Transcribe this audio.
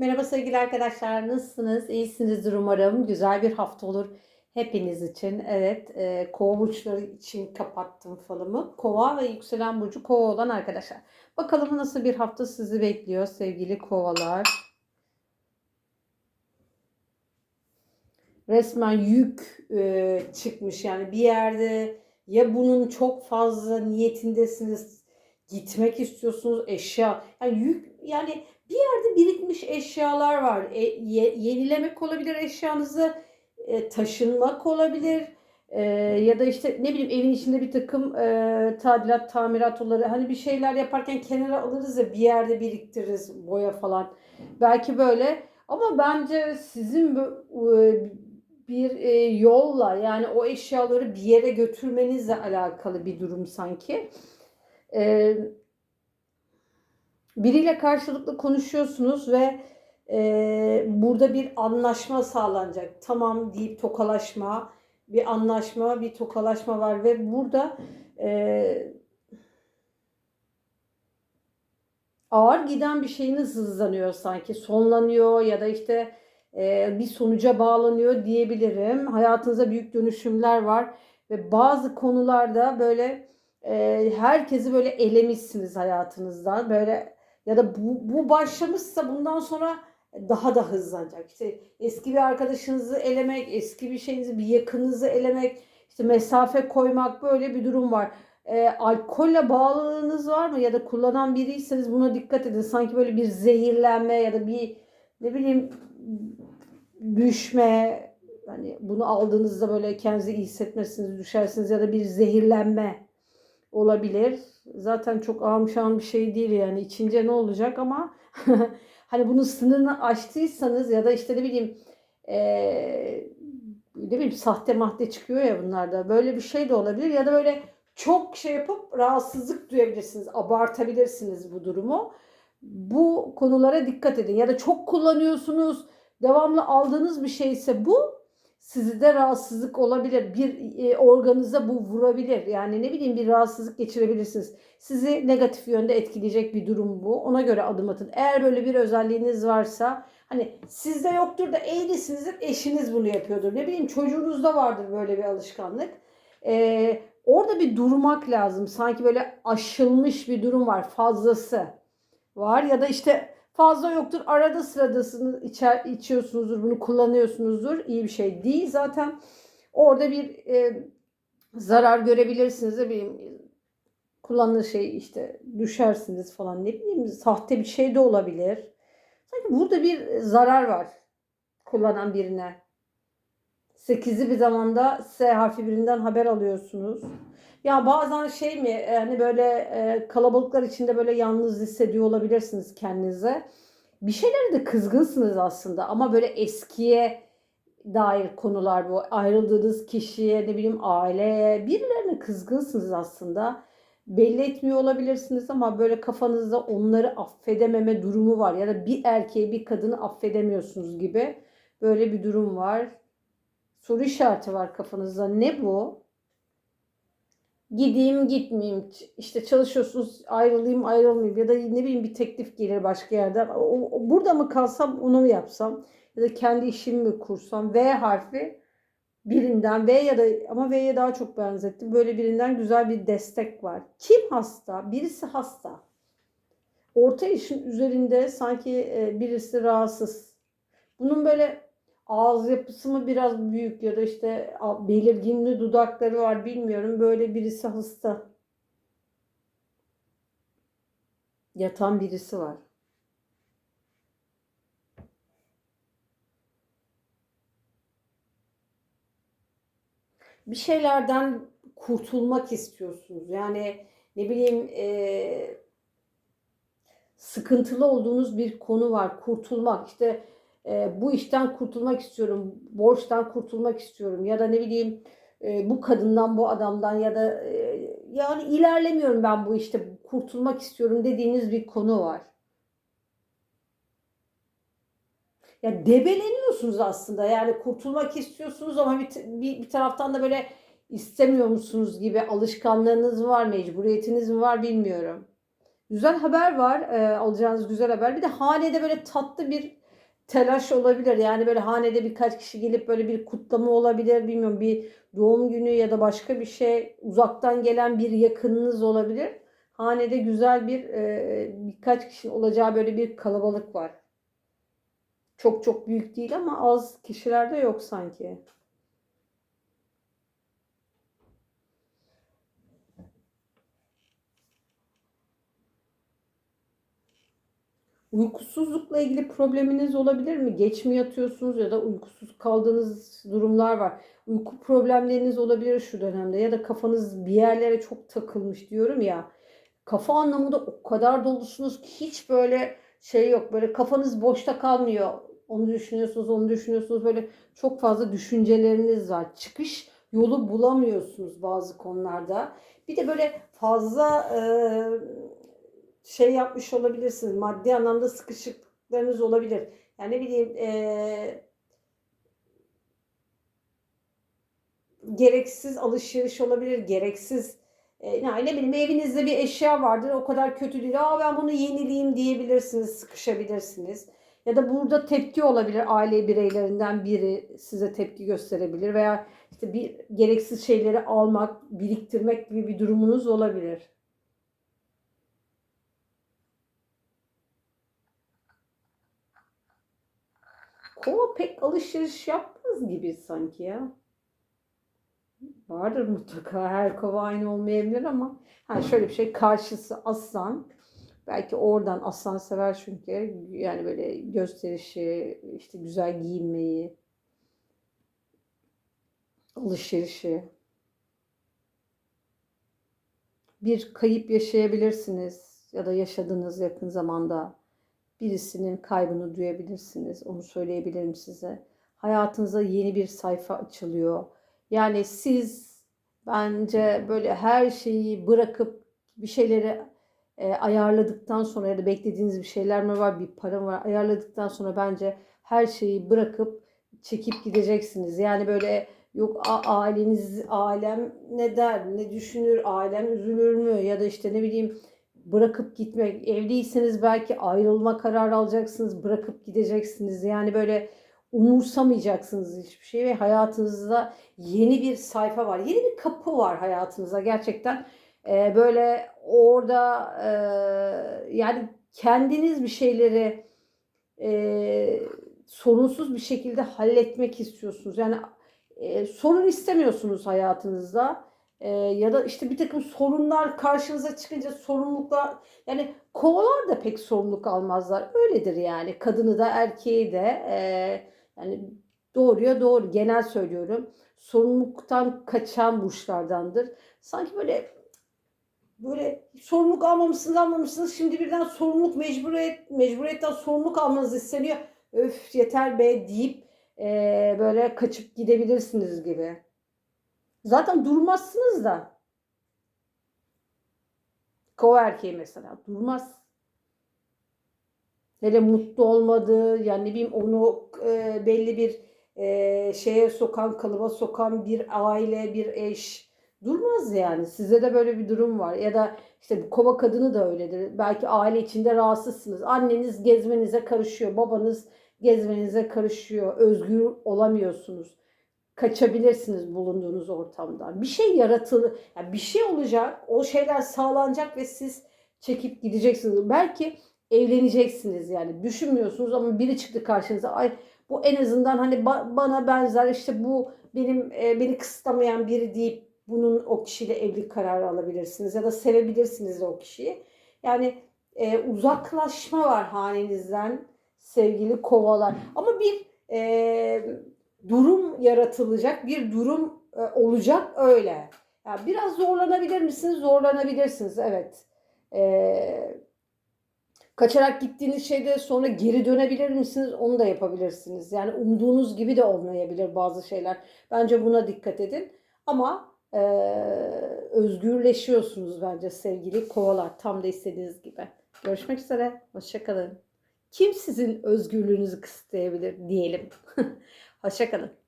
Merhaba sevgili arkadaşlar, nasılsınız? İyisinizdir umarım. Güzel bir hafta olur hepiniz için. Evet, e, kova burçları için kapattım falımı. Kova ve yükselen burcu kova olan arkadaşlar. Bakalım nasıl bir hafta sizi bekliyor sevgili kovalar. Resmen yük e, çıkmış yani bir yerde ya bunun çok fazla niyetindesiniz, gitmek istiyorsunuz eşya. Yani yük yani bir yerde birikmiş eşyalar var. E, ye- yenilemek olabilir eşyanızı, e, taşınmak olabilir. E, ya da işte ne bileyim evin içinde bir takım e, tadilat, tamirat olur. Hani bir şeyler yaparken kenara alırız ya bir yerde biriktiririz boya falan. Belki böyle. Ama bence sizin bir e, yolla yani o eşyaları bir yere götürmenizle alakalı bir durum sanki. E, biriyle karşılıklı konuşuyorsunuz ve e, burada bir anlaşma sağlanacak. Tamam deyip tokalaşma, bir anlaşma, bir tokalaşma var ve burada e, ağır giden bir şeyiniz hızlanıyor sanki, sonlanıyor ya da işte e, bir sonuca bağlanıyor diyebilirim. Hayatınızda büyük dönüşümler var ve bazı konularda böyle e, herkesi böyle elemişsiniz hayatınızdan. Böyle ya da bu, bu başlamışsa bundan sonra daha da hızlanacak. İşte eski bir arkadaşınızı elemek, eski bir şeyinizi, bir yakınınızı elemek, işte mesafe koymak böyle bir durum var. E, alkolle bağlılığınız var mı ya da kullanan biriyseniz buna dikkat edin. Sanki böyle bir zehirlenme ya da bir ne bileyim düşme hani bunu aldığınızda böyle kendinizi iyi hissetmezsiniz, düşersiniz ya da bir zehirlenme olabilir. Zaten çok ağımşan bir şey değil yani içince ne olacak ama hani bunun sınırını aştıysanız ya da işte ne bileyim ee, ne bileyim sahte mahde çıkıyor ya bunlarda böyle bir şey de olabilir ya da böyle çok şey yapıp rahatsızlık duyabilirsiniz, abartabilirsiniz bu durumu. Bu konulara dikkat edin ya da çok kullanıyorsunuz, devamlı aldığınız bir şeyse bu sizi de rahatsızlık olabilir. Bir e, organınıza bu vurabilir. Yani ne bileyim bir rahatsızlık geçirebilirsiniz. Sizi negatif yönde etkileyecek bir durum bu. Ona göre adım atın. Eğer böyle bir özelliğiniz varsa hani sizde yoktur da evlisinizdir eşiniz bunu yapıyordur. Ne bileyim çocuğunuzda vardır böyle bir alışkanlık. Ee, orada bir durmak lazım. Sanki böyle aşılmış bir durum var fazlası var ya da işte fazla yoktur. Arada sıradasını içer, içiyorsunuzdur, bunu kullanıyorsunuzdur. İyi bir şey değil. Zaten orada bir e, zarar görebilirsiniz. Ne bileyim kullandığı şey işte düşersiniz falan ne bileyim sahte bir şey de olabilir. Sanki burada bir zarar var kullanan birine. Sekizli bir zamanda S harfi birinden haber alıyorsunuz. Ya bazen şey mi hani böyle e, kalabalıklar içinde böyle yalnız hissediyor olabilirsiniz kendinize. Bir şeylere de kızgınsınız aslında ama böyle eskiye dair konular bu. Ayrıldığınız kişiye ne bileyim aileye birilerine kızgınsınız aslında. Belli etmiyor olabilirsiniz ama böyle kafanızda onları affedememe durumu var. Ya da bir erkeği bir kadını affedemiyorsunuz gibi böyle bir durum var. Soru işareti var kafanızda. Ne bu? Gideyim gitmeyeyim işte çalışıyorsunuz ayrılayım ayrılmayayım ya da ne bileyim bir teklif gelir başka yerden o, o- burada mı kalsam onu mu yapsam? Ya da kendi işimi mi kursam? V harfi birinden V ya da ama V'ye daha çok benzettim. Böyle birinden güzel bir destek var. Kim hasta? Birisi hasta. Orta yaşın üzerinde sanki e, birisi rahatsız. Bunun böyle ağız yapısı mı biraz büyük ya da işte a- belirginli dudakları var bilmiyorum. Böyle birisi hasta. Yatan birisi var. Bir şeylerden kurtulmak istiyorsunuz. Yani ne bileyim e, sıkıntılı olduğunuz bir konu var. Kurtulmak işte e, bu işten kurtulmak istiyorum, borçtan kurtulmak istiyorum ya da ne bileyim e, bu kadından, bu adamdan ya da e, yani ilerlemiyorum ben bu işte kurtulmak istiyorum dediğiniz bir konu var. Ya debeleniyorsunuz aslında yani kurtulmak istiyorsunuz ama bir, bir, bir taraftan da böyle istemiyor musunuz gibi alışkanlığınız var, mecburiyetiniz mi var bilmiyorum. Güzel haber var, e, alacağınız güzel haber. Bir de hanede böyle tatlı bir telaş olabilir. Yani böyle hanede birkaç kişi gelip böyle bir kutlama olabilir. Bilmiyorum bir doğum günü ya da başka bir şey uzaktan gelen bir yakınınız olabilir. Hanede güzel bir e, birkaç kişinin olacağı böyle bir kalabalık var. Çok çok büyük değil ama az kişilerde yok sanki. Uykusuzlukla ilgili probleminiz olabilir mi? Geç mi yatıyorsunuz ya da uykusuz kaldığınız durumlar var. Uyku problemleriniz olabilir şu dönemde ya da kafanız bir yerlere çok takılmış diyorum ya. Kafa anlamında o kadar dolusunuz ki hiç böyle şey yok. Böyle kafanız boşta kalmıyor. Onu düşünüyorsunuz, onu düşünüyorsunuz. Böyle çok fazla düşünceleriniz var. Çıkış yolu bulamıyorsunuz bazı konularda. Bir de böyle fazla e, şey yapmış olabilirsiniz. Maddi anlamda sıkışıklıklarınız olabilir. Yani ne bileyim e, gereksiz alışveriş olabilir. Gereksiz e, yani ne bileyim evinizde bir eşya vardır. O kadar kötü değil. Aa ben bunu yenileyim diyebilirsiniz. Sıkışabilirsiniz. Ya da burada tepki olabilir. Aile bireylerinden biri size tepki gösterebilir veya işte bir gereksiz şeyleri almak, biriktirmek gibi bir durumunuz olabilir. Kova pek alışveriş yapmaz gibi sanki ya. Vardır mutlaka. Her kova aynı olmayabilir ama ha şöyle bir şey karşısı aslan. Belki oradan aslan sever çünkü. Yani böyle gösterişi, işte güzel giyinmeyi, alışverişi. Bir kayıp yaşayabilirsiniz ya da yaşadığınız yakın zamanda birisinin kaybını duyabilirsiniz. Onu söyleyebilirim size. Hayatınıza yeni bir sayfa açılıyor. Yani siz bence böyle her şeyi bırakıp bir şeyleri e, ayarladıktan sonra ya da beklediğiniz bir şeyler mi var, bir para mı var ayarladıktan sonra bence her şeyi bırakıp çekip gideceksiniz. Yani böyle yok aileniz, ailem ne der, ne düşünür, ailem üzülür mü ya da işte ne bileyim bırakıp gitmek. Evliyseniz belki ayrılma kararı alacaksınız, bırakıp gideceksiniz. Yani böyle umursamayacaksınız hiçbir şey ve hayatınızda yeni bir sayfa var. Yeni bir kapı var hayatınıza gerçekten. Ee, böyle orada e, yani kendiniz bir şeyleri e, sorunsuz bir şekilde halletmek istiyorsunuz. Yani e, sorun istemiyorsunuz hayatınızda e, ya da işte bir takım sorunlar karşınıza çıkınca sorumluluklar yani kovalar da pek sorumluluk almazlar. Öyledir yani kadını da erkeği de e, yani doğruya doğru genel söylüyorum. Sorumluluktan kaçan burçlardandır. Sanki böyle böyle sorumluluk almamışsınız almamışsınız şimdi birden sorumluluk mecburiyet mecburiyetten sorumluluk almanız isteniyor. Öf yeter be deyip e, böyle kaçıp gidebilirsiniz gibi. Zaten durmazsınız da. Kova erkeği mesela durmaz. Hele mutlu olmadığı yani ne bileyim onu e, belli bir e, şeye sokan, kalıba sokan bir aile, bir eş durmaz yani. Size de böyle bir durum var. Ya da işte kova kadını da öyledir. Belki aile içinde rahatsızsınız. Anneniz gezmenize karışıyor, babanız gezmenize karışıyor. Özgür olamıyorsunuz kaçabilirsiniz bulunduğunuz ortamdan. Bir şey yaratılır, yani bir şey olacak, o şeyler sağlanacak ve siz çekip gideceksiniz. Belki evleneceksiniz yani düşünmüyorsunuz ama biri çıktı karşınıza. Ay bu en azından hani ba- bana benzer işte bu benim e, beni kısıtlamayan biri deyip bunun o kişiyle evlilik kararı alabilirsiniz ya da sevebilirsiniz o kişiyi. Yani e, uzaklaşma var hanenizden sevgili kovalar. Ama bir e, durum yaratılacak, bir durum e, olacak öyle. Yani biraz zorlanabilir misiniz? Zorlanabilirsiniz evet. E, kaçarak gittiğiniz şeyde sonra geri dönebilir misiniz? Onu da yapabilirsiniz. Yani umduğunuz gibi de olmayabilir bazı şeyler. Bence buna dikkat edin. Ama e, özgürleşiyorsunuz bence sevgili kovalar. Tam da istediğiniz gibi. Görüşmek üzere. Hoşçakalın. Kim sizin özgürlüğünüzü kısıtlayabilir diyelim. Hoşçakalın.